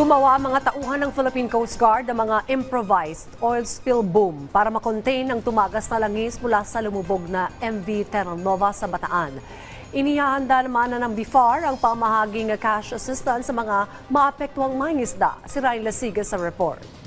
Gumawa ang mga tauhan ng Philippine Coast Guard ng mga improvised oil spill boom para makontain ang tumagas na langis mula sa lumubog na MV Terra Nova sa Bataan. Inihahanda naman na ng BIFAR ang pamahaging cash assistance sa mga maapektuang mangisda. Si Ryan Lasiga sa report.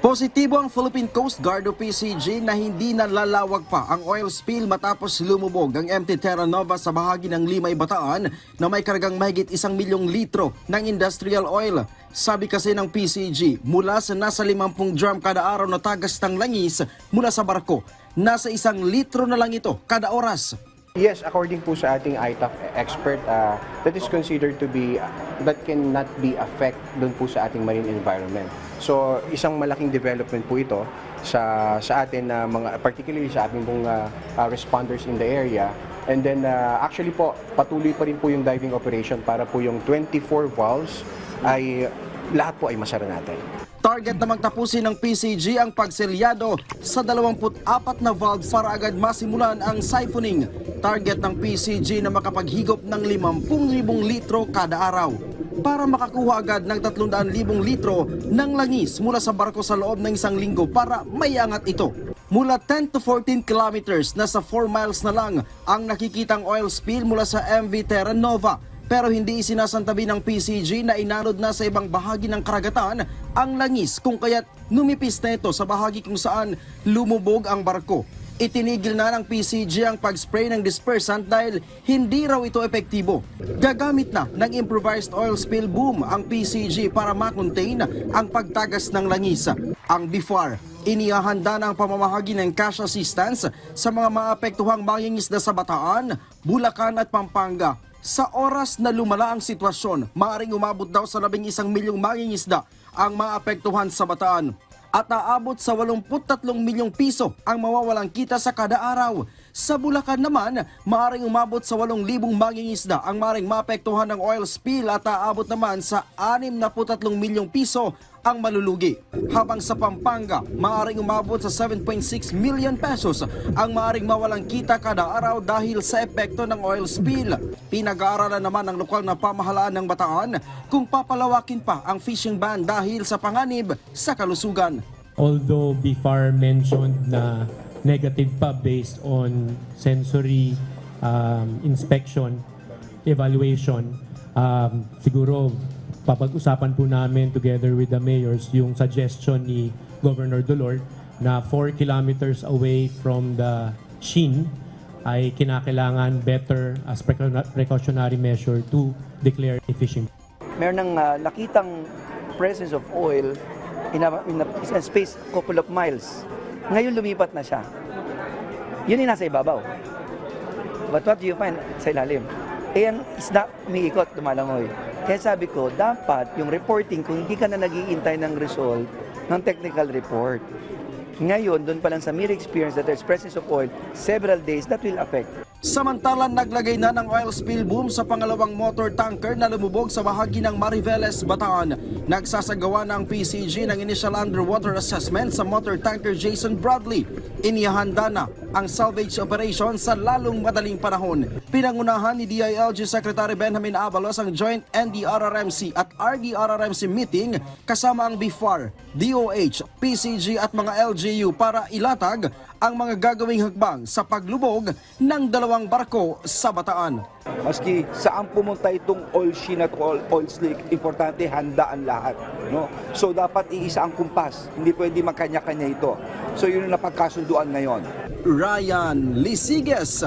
Positibo ang Philippine Coast Guard o PCG na hindi nalalawag pa ang oil spill matapos lumubog ang MT Terra Nova sa bahagi ng Limay Bataan na may kargang mahigit isang milyong litro ng industrial oil. Sabi kasi ng PCG, mula sa nasa 50 drum kada araw na tagas ng langis mula sa barko, nasa isang litro na lang ito kada oras. Yes, according po sa ating ITAF expert, uh, that is considered to be, that cannot be affect doon po sa ating marine environment. So, isang malaking development po ito sa sa atin na mga particularly sa ating pong uh, uh, responders in the area. And then uh, actually po patuloy pa rin po yung diving operation para po yung 24 valves ay lahat po ay masara natin. Target namang tapusin ng PCG ang pagselyado sa 24 na valves para agad masimulan ang siphoning. Target ng PCG na makapaghigop ng 50,000 litro kada araw para makakuha agad ng 300,000 litro ng langis mula sa barko sa loob ng isang linggo para maiangat ito. Mula 10 to 14 kilometers, nasa 4 miles na lang ang nakikitang oil spill mula sa MV Terra Nova pero hindi isinasantabi ng PCG na inanod na sa ibang bahagi ng karagatan ang langis kung kaya't numipis na ito sa bahagi kung saan lumubog ang barko. Itinigil na ng PCG ang pag-spray ng dispersant dahil hindi raw ito epektibo. Gagamit na ng improvised oil spill boom ang PCG para makontain ang pagtagas ng langis. Ang BIFAR, inihahanda na pamamahagi ng cash assistance sa mga maapektuhang mangingisda sa Bataan, Bulacan at Pampanga sa oras na lumala ang sitwasyon, maaring umabot daw sa labing isang milyong mangingisda ang maapektuhan sa bataan. At aabot sa 83 milyong piso ang mawawalang kita sa kada araw. Sa Bulacan naman, maaring umabot sa 8,000 mangingisda ang maaring maapektuhan ng oil spill at aabot naman sa 63 milyong piso ang malulugi. Habang sa Pampanga, maaring umabot sa 7.6 million pesos ang maaring mawalang kita kada araw dahil sa epekto ng oil spill. Pinag-aaralan naman ng lokal na pamahalaan ng Bataan kung papalawakin pa ang fishing ban dahil sa panganib sa kalusugan. although BIFAR mentioned na negative pa based on sensory um, inspection, evaluation, um, siguro papag-usapan po namin together with the mayors yung suggestion ni Governor Dolor na 4 kilometers away from the Shin ay kinakailangan better as precau- precautionary measure to declare a fishing meron ng ah, nakitang presence of oil in a, in a, in a space couple of miles. Ngayon lumipat na siya. Yun yung nasa ibabaw. But what do you find sa ilalim? Eh, ang isda umiikot, lumalangoy. Kaya sabi ko, dapat yung reporting, kung hindi ka na nagiintay ng result ng technical report, ngayon, doon pa lang sa mere experience that there's presence of oil, several days, that will affect. Samantalang naglagay na ng oil spill boom sa pangalawang motor tanker na lumubog sa bahagi ng Mariveles, Bataan. Nagsasagawa ng PCG ng initial underwater assessment sa motor tanker Jason Bradley. Inihanda na ang salvage operation sa lalong madaling panahon. Pinangunahan ni DILG Secretary Benjamin Abalos ang joint NDRRMC at RDRRMC meeting kasama ang BIFAR, DOH, PCG at mga LGU para ilatag ang mga gagawing hagbang sa paglubog ng dalawang barko sa Bataan. Maski saan pumunta itong oil sheen at oil, oil slick, importante handa ang lahat. No? So dapat iisa ang kumpas, hindi pwede magkanya-kanya ito. So yun ang napagkasunduan ngayon. Ryan Lisiges